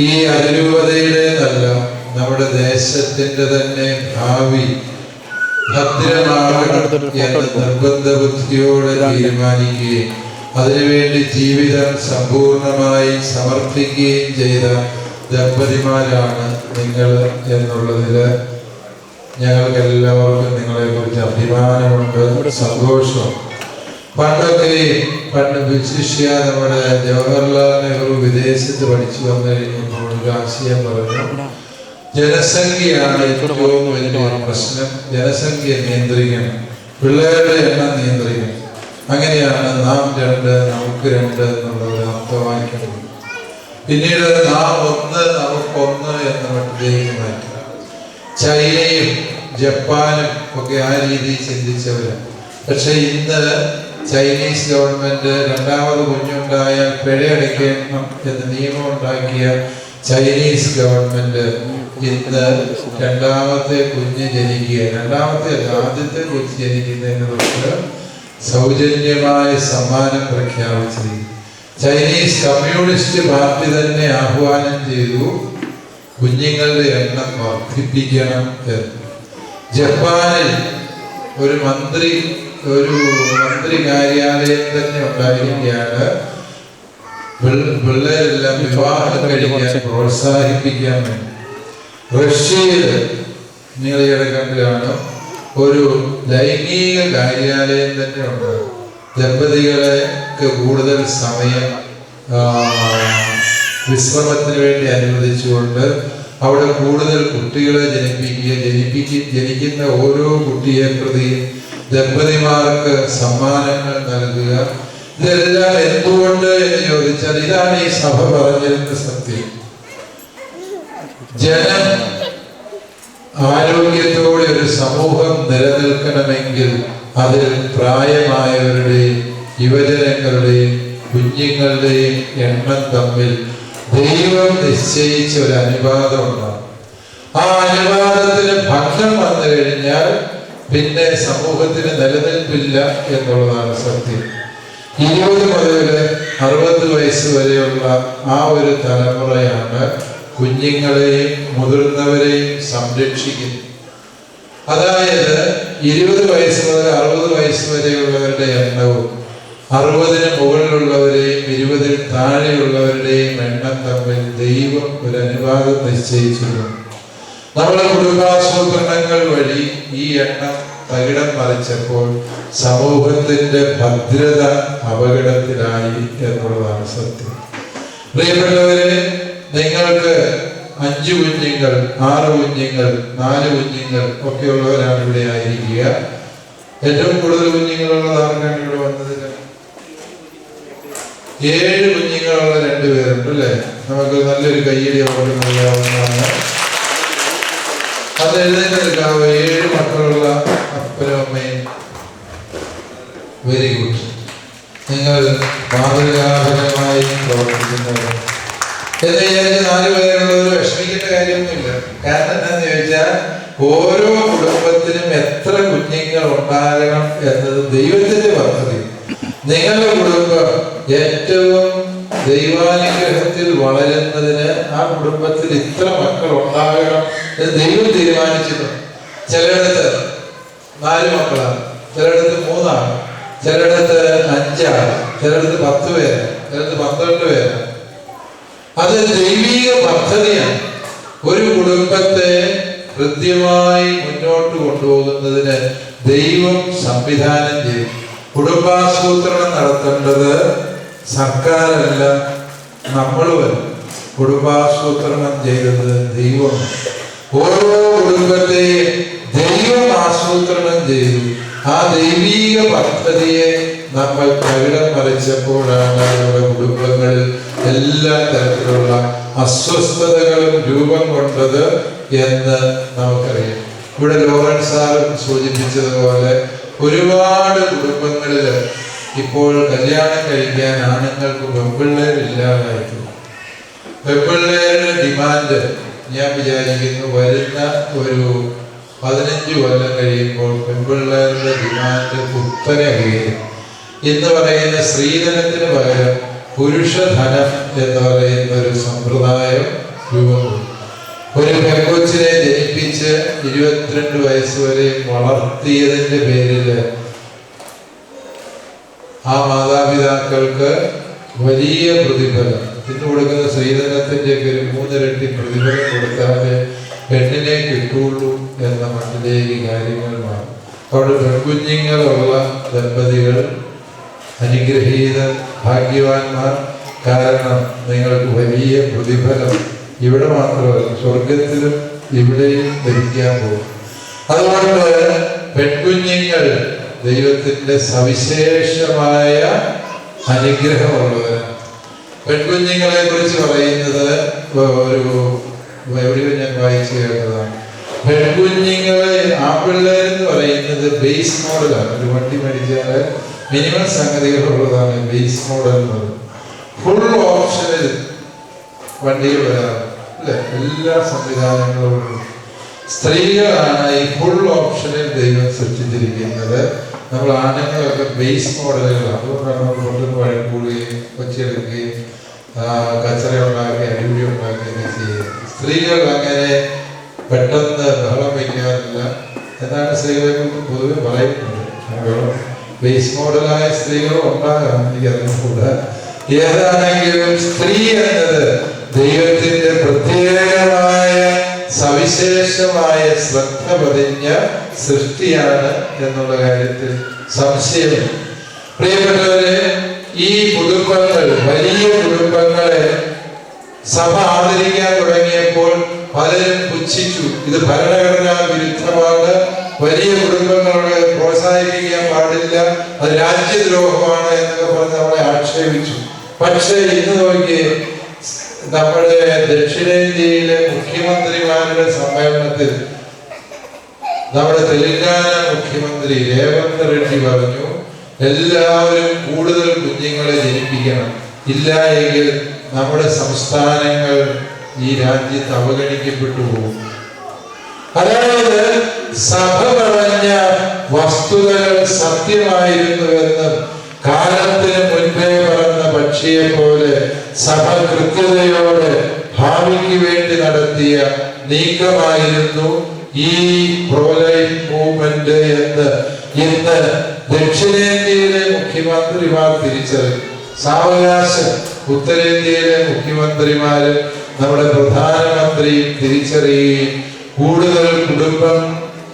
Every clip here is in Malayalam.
ഈ അതിരൂപതയുടേതല്ല നമ്മുടെ ദേശത്തിന്റെ തന്നെ ഭാവി നിർബന്ധ ബുദ്ധിയോടെ തീരുമാനിക്കുകയും അതിനുവേണ്ടി ജീവിതം സമ്പൂർണമായി സമർപ്പിക്കുകയും ചെയ്ത ദമ്പതിമാരാണ് നിങ്ങൾ എന്നുള്ളതിൽ ഞങ്ങൾക്ക് എല്ലാവർക്കും നിങ്ങളെ കുറിച്ച് അഭിമാനമുണ്ട് സന്തോഷം പണ്ടൊക്കെ പണ്ട് വിശിഷ്യ നമ്മുടെ ജവഹർലാൽ നെഹ്റു വിദേശത്ത് പഠിച്ചു വന്നു കഴിഞ്ഞപ്പോൾ ആശയം പറഞ്ഞു. ജനസംഖ്യയാണ് ഏറ്റവും വലിയ പ്രശ്നം. ജനസംഖ്യ നിയന്ത്രിക്കണം. പിള്ളേരുടെ എണ്ണം നിയന്ത്രിക്കണം. അങ്ങനെയാണ് നാം രണ്ട് നമുക്ക് രണ്ട് എന്നുള്ള ഒരു അർത്ഥവാക്യം പിന്നീട് നാം ഒന്ന് നമുക്കൊന്ന് എന്ന മട്ടിലേക്ക് മാറ്റി. ചൈനയും ജപ്പാനും ഒക്കെ ആ രീതിയിൽ ചിന്തിച്ചവരാണ്. പക്ഷെ ഇന്ന് ചൈനീസ് ഗവൺമെന്റ് രണ്ടാമത് കുഞ്ഞുണ്ടായാൽ പിഴയടയ്ക്കണം എന്ന് നിയമം ഉണ്ടാക്കിയ ചൈനീസ് ഗവൺമെന്റ് ഇന്ന് രണ്ടാമത്തെ കുഞ്ഞ് ജനിക്കുക. രണ്ടാമത്തെ ആദ്യത്തെ കുഞ്ഞ് ജനിക്കുന്നതിന് തൊട്ട് സൗജന്യമായ സമ്മാനം പ്രഖ്യാപിച്ചിരിക്കുന്നു. ചൈനീസ് കമ്മ്യൂണിസ്റ്റ് പാർട്ടി തന്നെ ആഹ്വാനം ചെയ്തു കുഞ്ഞുങ്ങളുടെ എണ്ണം വർദ്ധിപ്പിക്കണം എന്ന്. ജപ്പാനിൽ ഒരു മന്ത്രി ഒരു മന്ത്രി കാര്യാലയം തന്നെ ഉണ്ടായിരിക്കുകയാണ്. പിള്ള- പിള്ളേരെല്ലാം വിവാഹം കഴിക്കാൻ പ്രോത്സാഹിപ്പിക്കാൻ റഷ്യയിൽ നിങ്ങൾ കണ്ടാണ് കാണും ഒരു ലൈംഗിക കാര്യാലയം തന്നെ ഉണ്ട്. ദമ്പതികളെക്ക് കൂടുതൽ സമയം വിശ്രമത്തിന് വേണ്ടി അനുവദിച്ചുകൊണ്ട് അവിടെ കൂടുതൽ കുട്ടികളെ ജനിപ്പിക്കുക ജനിപ്പിക്ക ജനിക്കുന്ന ഓരോ കുട്ടിയെ പ്രതി ദമ്പതിമാർക്ക് സമ്മാനങ്ങൾ നൽകുക. ഇതെല്ലാം എന്തുകൊണ്ട് എന്ന് ചോദിച്ചാൽ ഇതാണ് ഈ സഭ പറഞ്ഞിരുന്ന സത്യം. ജനം ആരോഗ്യത്തോടെ ഒരു സമൂഹം നിലനിൽക്കണമെങ്കിൽ അതിൽ പ്രായമായവരുടെയും യുവജനങ്ങളുടെയും കുഞ്ഞുങ്ങളുടെയും എണ്ണം തമ്മിൽ ദൈവം നിശ്ചയിച്ച ഒരു അനുപാതം ഉണ്ടാകും. ആ അനുപാതത്തിന് ഭംഗം വന്നു കഴിഞ്ഞാൽ പിന്നെ സമൂഹത്തിന് നിലനിൽപ്പില്ല എന്നുള്ളതാണ് സത്യം. ഇരുപത് മുതൽ അറുപത് വയസ്സ് വരെയുള്ള ആ ഒരു തലമുറയാണ് കുഞ്ഞുങ്ങളെയും മുതിർന്നവരെയും സംരക്ഷിക്കുന്നത്. അതായത് ഇരുപത് വയസ്സ് മുതൽ അറുപത് വയസ്സ് വരെയുള്ളവരുടെ എണ്ണവും അറുപതിന് മുകളിലുള്ളവരെയും ഇരുപതിൽ താഴെയുള്ളവരുടെയും എണ്ണം തമ്മിൽ ദൈവം ഒരു അനുവാദം നിശ്ചയിച്ചിരുന്നു. നമ്മുടെ കുടുംബാസൂത്രണങ്ങൾ വഴി ഈ എണ്ണം തകിടം മറിച്ചപ്പോൾ സമൂഹത്തിന്റെ ഭദ്രത അപകടത്തിലായി എന്നുള്ളതാണ് സത്യം. പ്രിയപ്പെട്ടവരെ നിങ്ങൾക്ക് അഞ്ചു കുഞ്ഞുങ്ങൾ ആറ് കുഞ്ഞുങ്ങൾ നാല് കുഞ്ഞുങ്ങൾ ഒക്കെ ഉള്ളവരാണ് ഇവിടെ ആയിരിക്കുക. ഏറ്റവും കൂടുതൽ കുഞ്ഞുങ്ങളുള്ളത് ആർക്കാണ് ഇവിടെ വന്നത്. ഏഴ് കുഞ്ഞുങ്ങളുള്ള രണ്ടുപേരുണ്ട് അല്ലേ? നമുക്ക് നല്ലൊരു കയ്യടി അവർക്ക് നൽകാവുന്നതാണ്. അത് എഴുന്നേറ്റ് നിൽക്കാവോ ഏഴ് മക്കളുള്ള അപ്പനും വെരി ഗുഡ് നിങ്ങൾ മാതൃകാപരമായി പ്രവർത്തിക്കുന്നവർ. എന്ന് വിചാരിച്ച് നാല് പേരുള്ളവർ വിഷമിക്കേണ്ട കാര്യമൊന്നുമില്ല. കാരണം എന്താന്ന് ചോദിച്ചാൽ ഓരോ കുടുംബത്തിനും എത്ര കുഞ്ഞുങ്ങൾ ഉണ്ടാകണം എന്നത് ദൈവത്തിന്റെ പദ്ധതി. നിങ്ങളുടെ കുടുംബം ഏറ്റവും ദൈവാനുഗ്രഹത്തിൽ വളരുന്നതിന് ആ കുടുംബത്തിൽ ഇത്ര മക്കൾ ഉണ്ടാകണം എന്ന് ദൈവം തീരുമാനിച്ചിട്ടുണ്ട്. ചിലയിടത്ത് നാല് മക്കളാണ് ചിലയിടത്ത് മൂന്നാണ് ചിലയിടത്ത് അഞ്ചാണ് ചിലയിടത്ത് പത്ത് പേര് ചിലയിടത്ത് പന്ത്രണ്ട് പേരാണ്. അത് ദൈവിക പദ്ധതിയാണ്. ഒരു കുടുംബത്തെ കൃത്യമായി മുന്നോട്ട് കൊണ്ടുപോകുന്നതിന് ദൈവം സംവിധാനം ചെയ്യും കുടുംബാസൂത്രണം നടത്തേണ്ടത് സർക്കാരല്ല നമ്മളുമല്ല കുടുംബാസൂത്രണം ചെയ്തത് ദൈവമാണ്. ഓരോ കുടുംബത്തെ ദൈവം ആസൂത്രണം ചെയ്തു. ആ ദൈവീക പദ്ധതിയെ നമ്മൾ തകിടം മറിച്ചപ്പോഴാണ് നമ്മുടെ കുടുംബങ്ങളിൽ എല്ലാ തരത്തിലുള്ള അസ്വസ്ഥതകളും രൂപം കൊണ്ടത് എന്ന് നമുക്കറിയാം. ഇവിടെ ലോറൻസ് സാറും സൂചിപ്പിച്ചതുപോലെ ഒരുപാട് കുടുംബങ്ങളിൽ ഇപ്പോൾ കല്യാണം കഴിക്കാൻ ആണുങ്ങൾക്ക് പെൺപിള്ളേരില്ലാതായിട്ടുണ്ട് പെൺപിള്ളേരുടെ ഡിമാൻഡ് ഞാൻ വിചാരിക്കുന്നു വരുന്ന ഒരു പതിനഞ്ച് കൊല്ലം കഴിയുമ്പോൾ പെൺപിള്ളേരുടെ ഡിമാൻഡ് കുത്തനെ ഉയരും. എന്ന് പറയുന്ന സ്ത്രീധനത്തിന് പകരം പുരുഷധനം എന്ന് പറയുന്ന ഒരു സമ്പ്രദായം രൂപം ഒരു പെങ്കൊച്ചിനെ ജനിപ്പിച്ച് ഇരുപത്തിരണ്ട് വയസ്സ് വരെ വളർത്തിയതിന്റെ പേരിൽ ആ മാതാപിതാക്കൾക്ക് വലിയ പ്രതിഫലം. ഇന്ന് കൊടുക്കുന്ന ശ്രീധനത്തിന്റെ ഒക്കെ ഒരു മൂന്നിരട്ടി പ്രതിഫലം കൊടുത്താലേ പെണ്ണിനെ കിട്ടുള്ളൂ എന്ന മട്ടിലേക്ക് കാര്യങ്ങൾ മാറും. അവിടെ പെൺകുഞ്ഞുങ്ങളുള്ള ദമ്പതികൾ അനുഗ്രഹീത ഭാഗ്യവാന്മാർ. കാരണം നിങ്ങൾക്ക് വലിയ പ്രതിഫലം ഇവിടെ മാത്രമല്ല സ്വർഗത്തിലും ഇവിടെയും ധരിക്കാൻ പോകും. അതുകൊണ്ട് പെൺകുഞ്ഞുങ്ങൾ ദൈവത്തിന്റെ സവിശേഷമായ അനുഗ്രഹമുള്ളവരാണ് പെൺകുഞ്ഞുങ്ങളെ കുറിച്ച് പറയുന്നത് ഒരു എവിടെയോ ഞാൻ വായിച്ചു കേട്ടതാണ്. പെൺകുഞ്ഞുങ്ങളെ ആൺപിള്ളേരെന്ന് പറയുന്നത് ബേസ് മോഡലാണ് ഒരു വണ്ടി മേടിച്ചാൽ മിനിമം സംഗതികളുള്ളതാണ് ബേസ് മോഡൽ എന്നത് ഫുൾ ഓപ്ഷനിൽ വണ്ടികൾ വരാറ്. അല്ലെ? എല്ലാ സംവിധാനങ്ങളും സ്ത്രീകളാണ് ഈ ഫുൾ ഓപ്ഷനിൽ ദൈവം സൃഷ്ടിച്ചിരിക്കുന്നത്. നമ്മൾ ആനകളൊക്കെ ബേസ് മോഡലുകളാണ് അതുകൊണ്ടാണ് നമ്മൾ കൊണ്ടുവന്ന് വഴക്കൂടുകയും കൊച്ചിയെടുക്കുകയും കച്ചറ ഉണ്ടാക്കി അടിപിടി ഉണ്ടാക്കുകയൊക്കെ ചെയ്യുന്നത് സ്ത്രീകൾ അങ്ങനെ പെട്ടെന്ന് ബഹളം വയ്ക്കാറില്ല എന്നാണ് സ്ത്രീകളെ കുറിച്ച് പൊതുവെ പറയുന്നത്. ബേസ് മോഡലായ സ്ത്രീകളും ഉണ്ടാകാം എനിക്കറിഞ്ഞുകൂടാ ഏതാണെങ്കിലും സ്ത്രീ എന്നത് ദൈവത്തിന്റെ പ്രത്യേകമായ സവിശേഷമായ ശ്രദ്ധ പതിഞ്ഞ സൃഷ്ടിയാണ് എന്നുള്ള കാര്യത്തിൽ സംശയം പ്രിയപ്പെട്ടവരെ ഈ കുടുംബങ്ങൾ വലിയ കുടുംബങ്ങളെ സഭ ആദരിക്കാൻ തുടങ്ങിയപ്പോൾ പലരും പുച്ഛിച്ചു. ഇത് ഭരണഘടനാ വിരുദ്ധമാണ്. വലിയ കുടുംബങ്ങളെ പ്രോത്സാഹിപ്പിക്കാൻ പാടില്ല. അത് രാജ്യദ്രോഹമാണ് എന്നൊക്കെ പറഞ്ഞ് നമ്മളെ ആക്ഷേപിച്ചു. പക്ഷേ ഇന്ന് നോക്കിയേ നമ്മുടെ ദക്ഷിണേന്ത്യയിലെ മുഖ്യമന്ത്രിമാരുടെ സമ്മേളനത്തിൽ നമ്മുടെ തെലങ്കാന മുഖ്യമന്ത്രി രേവന്ത് റെഡ്ഡി പറഞ്ഞു എല്ലാവരും കൂടുതൽ കുഞ്ഞുങ്ങളെ ജനിപ്പിക്കണം. ഇല്ല എങ്കിൽ നമ്മുടെ സംസ്ഥാനങ്ങൾ ഈ രാജ്യത്ത് അവഗണിക്കപ്പെട്ടു പോകും. അതായത് സഭ പറഞ്ഞ വസ്തുതകൾ സത്യമായിരുന്നുവെന്നും കാലത്തിന് മുൻപേ പറഞ്ഞ പക്ഷിയെ പോലെ സഭ കൃത്യതയോടെ ഭാവിക്ക് വേണ്ടി നടത്തിയ നീക്കമായിരുന്നു. ഈ പ്രോലൈഫ് മൂവ്മെന്റ് എന്ന് ഇന്ന് ദക്ഷിണേന്ത്യയിലെ മുഖ്യമന്ത്രിമാർ തിരിച്ചറിഞ്ഞു. സാവകാശം ഉത്തരേന്ത്യയിലെ മുഖ്യമന്ത്രിമാര് നമ്മുടെ പ്രധാനമന്ത്രിയും തിരിച്ചറിയുകയും കൂടുതൽ കുടുംബം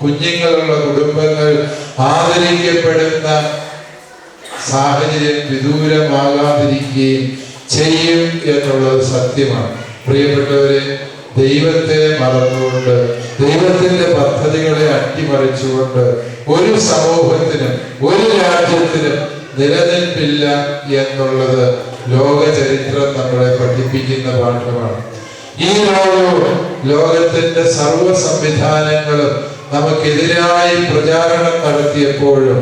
കുഞ്ഞുങ്ങളുള്ള കുടുംബങ്ങൾ ആദരിക്കപ്പെടുന്ന സാഹചര്യം വിദൂരമാകാതിരിക്കുകയും ചെയ്യും എന്നുള്ളത് സത്യമാണ്. പ്രിയപ്പെട്ടവരെ ദൈവത്തെ മറന്നുകൊണ്ട് ദൈവത്തിന്റെ പദ്ധതികളെ അട്ടിമറിച്ചുകൊണ്ട് ഒരു സമൂഹത്തിനും ഒരു രാജ്യത്തിനും നിലനിൽപ്പില്ല എന്നുള്ളത് ലോക ചരിത്രം നമ്മളെ പഠിപ്പിക്കുന്ന പാഠമാണ്. ഈ ലോകവും ലോകത്തിന്റെ സർവ സംവിധാനങ്ങളും നമുക്കെതിരായി പ്രചാരണം നടത്തിയപ്പോഴും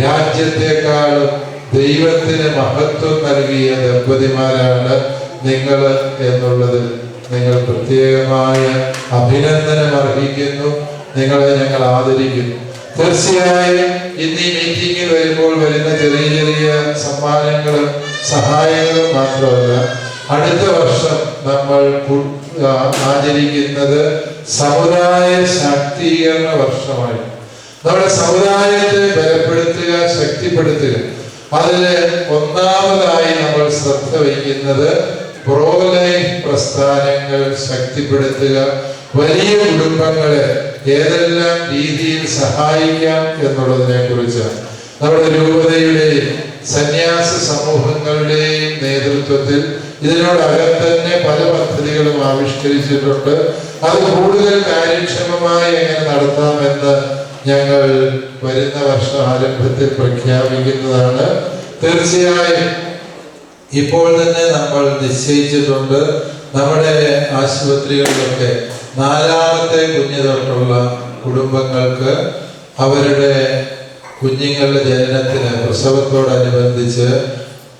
രാജ്യത്തെക്കാളും ദൈവത്തിന് മഹത്വം നൽകിയ ദമ്പതിമാരാണ് നിങ്ങൾ എന്നുള്ളതിൽ നിങ്ങൾ പ്രത്യേകമായ അഭിനന്ദനം അർഹിക്കുന്നു. നിങ്ങളെ ഞങ്ങൾ ആദരിക്കുന്നു. തീർച്ചയായും ഇന്ന് ഈ മീറ്റിംഗിൽ വരുമ്പോൾ വരുന്ന ചെറിയ ചെറിയ സമ്മാനങ്ങളും സഹായങ്ങളും മാത്രമല്ല അടുത്ത വർഷം നമ്മൾ ആചരിക്കുന്നത് സമുദായ ശാക്തീകരണ വർഷമായി നമ്മുടെ സമുദായത്തെ ബലപ്പെടുത്തുക ശക്തിപ്പെടുത്തുക. അതിൽ ഒന്നാമതായി നമ്മൾ ശ്രദ്ധ വയ്ക്കുന്നത് പ്രോലൈഫ് പ്രസ്ഥാനങ്ങൾ ശക്തിപ്പെടുത്തുക. വലിയ കുടുംബങ്ങളെ ഏതെല്ലാം രീതിയിൽ സഹായിക്കാം എന്നുള്ളതിനെ കുറിച്ചാണ് നമ്മുടെ രൂപതയുടെയും സന്യാസ സമൂഹങ്ങളുടെയും നേതൃത്വത്തിൽ ഇതിനോടകം തന്നെ പല പദ്ധതികളും ആവിഷ്കരിച്ചിട്ടുണ്ട്. അത് കൂടുതൽ കാര്യക്ഷമമായി എങ്ങനെ നടത്താമെന്ന് ഞങ്ങൾ വരുന്ന വർഷ ആരംഭത്തിൽ പ്രഖ്യാപിക്കുന്നതാണ്. തീർച്ചയായും ഇപ്പോൾ തന്നെ നമ്മൾ നിശ്ചയിച്ചിട്ടുണ്ട് നമ്മുടെ ആശുപത്രികളിലൊക്കെ നാലാമത്തെ കുഞ്ഞു തൊട്ടുള്ള കുടുംബങ്ങൾക്ക് അവരുടെ കുഞ്ഞുങ്ങളുടെ ജനനത്തിന് പ്രസവത്തോടനുബന്ധിച്ച്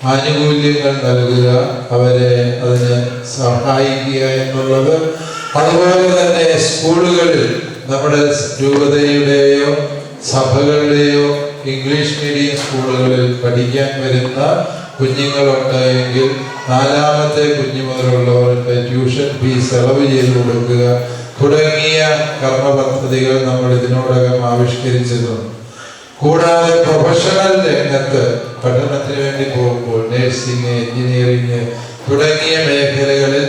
ആനുകൂല്യങ്ങൾ നൽകുക അവരെ അതിന് സഹായിക്കുക എന്നുള്ളത്. അതുപോലെ തന്നെ സ്കൂളുകളിൽ നമ്മുടെ രൂപതയുടെയോ സഭകളുടെയോ ഇംഗ്ലീഷ് മീഡിയം സ്കൂളുകളിൽ പഠിക്കാൻ വരുന്ന കുഞ്ഞുങ്ങളുണ്ട് എങ്കിൽ നാലാമത്തെ കുഞ്ഞു മുതലുള്ളവർക്ക് ട്യൂഷൻ ഫീസ് ഇളവ് ചെയ്ത് കൊടുക്കുക. തുടങ്ങിയ കർമ്മ പദ്ധതികൾ നമ്മൾ ഇതിനോടകം ആവിഷ്കരിച്ചിട്ടുണ്ട് കൂടാതെ പ്രൊഫഷണൽ രംഗത്ത് പഠനത്തിന് വേണ്ടി പോകുമ്പോൾ നഴ്സിംഗ് എഞ്ചിനീയറിംഗ് തുടങ്ങിയ മേഖലകളിൽ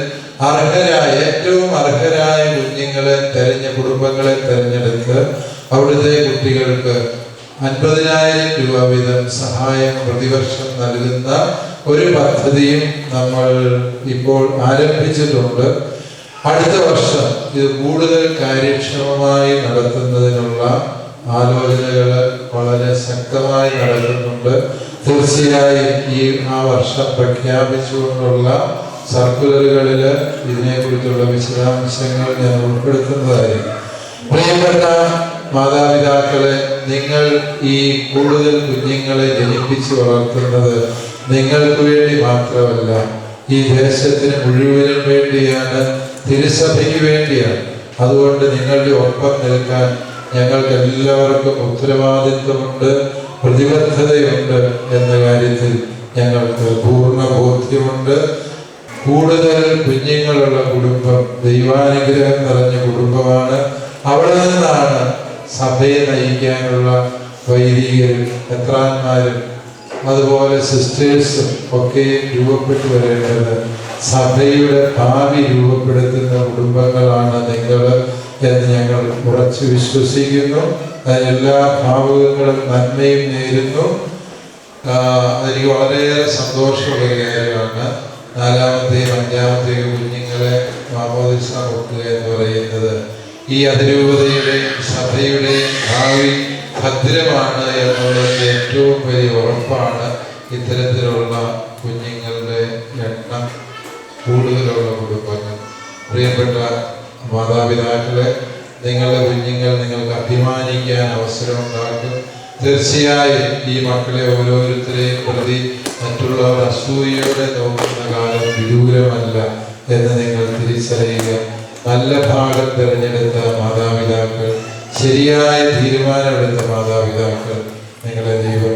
അർഹരായ ഏറ്റവും അർഹരായ കുഞ്ഞുങ്ങളെ തെരഞ്ഞ കുടുംബങ്ങളെ തെരഞ്ഞെടുത്ത് അവിടുത്തെ കുട്ടികൾക്ക് അൻപതിനായിരം രൂപ വീതം സഹായം പ്രതിവർഷം നൽകുന്ന ഒരു പദ്ധതിയും നമ്മൾ ഇപ്പോൾ ആരംഭിച്ചിട്ടുണ്ട്. അടുത്ത വർഷം ഇത് കൂടുതൽ കാര്യക്ഷമമായി നടത്തുന്നതിനുള്ള ആലോചനകൾ വളരെ ശക്തമായി നടക്കുന്നുണ്ട്. തീർച്ചയായും ഈ ആ വർഷം പ്രഖ്യാപിച്ചുകൊണ്ടുള്ള സർക്കുലറുകളിൽ ഇതിനെക്കുറിച്ചുള്ള വിശദാംശങ്ങൾ ഞാൻ ഉൾപ്പെടുത്തുന്നതായിരിക്കും. പ്രിയപ്പെട്ട മാതാപിതാക്കളെ നിങ്ങൾ ഈ കൂടുതൽ കുഞ്ഞുങ്ങളെ ജനിപ്പിച്ച് വളർത്തുന്നത് നിങ്ങൾക്ക് വേണ്ടി മാത്രമല്ല ഈ ദേശത്തിന് മുഴുവനും വേണ്ടിയാണ് തിരുസഭയ്ക്ക് വേണ്ടിയാണ്. അതുകൊണ്ട് നിങ്ങളുടെ ഒപ്പം നിൽക്കാൻ ഞങ്ങൾക്ക് എല്ലാവർക്കും ഉത്തരവാദിത്വമുണ്ട് പ്രതിബദ്ധതയുണ്ട് എന്ന കാര്യത്തിൽ ഞങ്ങൾക്ക് പൂർണ ബോധ്യമുണ്ട്. കൂടുതൽ കുഞ്ഞുങ്ങളുള്ള കുടുംബം ദൈവാനുഗ്രഹം നിറഞ്ഞ കുടുംബമാണ്. അവിടെ നിന്നാണ് സഭയെ നയിക്കാനുള്ള വൈദികരും എത്രാന്മാരും അതുപോലെ സിസ്റ്റേഴ്സും ഒക്കെ രൂപപ്പെട്ടു വരേണ്ടത് സഭയുടെ ഭാവി രൂപപ്പെടുത്തുന്ന കുടുംബങ്ങളാണ് നിങ്ങൾ എന്ന് ഞങ്ങൾ ഉറച്ചു വിശ്വസിക്കുന്നു. എല്ലാ ഭാവുകങ്ങളും നന്മയും നേരുന്നു. എനിക്ക് വളരെയേറെ സന്തോഷമുള്ള കാര്യമാണ്. നാലാമത്തെയും അഞ്ചാമത്തെയും കുഞ്ഞുങ്ങളെ മാമോദിസ എന്ന് പറയുന്നത് ഈ അതിരൂപതയുടെയും സഭയുടെയും ഭാവി ഭദ്രമാണ് എന്നുള്ളതിന്റെ ഏറ്റവും വലിയ ഉറപ്പാണ്. ഇത്തരത്തിലുള്ള കുഞ്ഞുങ്ങളുടെ എണ്ണം കൂടുതലുള്ള കുടുംബങ്ങൾ. പ്രിയപ്പെട്ട മാതാപിതാക്കളെ നിങ്ങളുടെ കുഞ്ഞുങ്ങൾ നിങ്ങൾക്ക് അഭിമാനിക്കാൻ അവസരം അവസരമുണ്ടാക്കും തീർച്ചയായും ഈ മക്കളെ ഓരോരുത്തരെയും പ്രതി മറ്റുള്ളവർ അസൂയയോടെ നോക്കുന്ന കാലം വിദൂരമല്ല എന്ന് നിങ്ങൾ തിരിച്ചറിയുക. നല്ല ഭാഗം തിരഞ്ഞെടുത്ത മാതാപിതാക്കൾ ശരിയായ തീരുമാനമെടുത്ത മാതാപിതാക്കൾ നിങ്ങളെ ദൈവം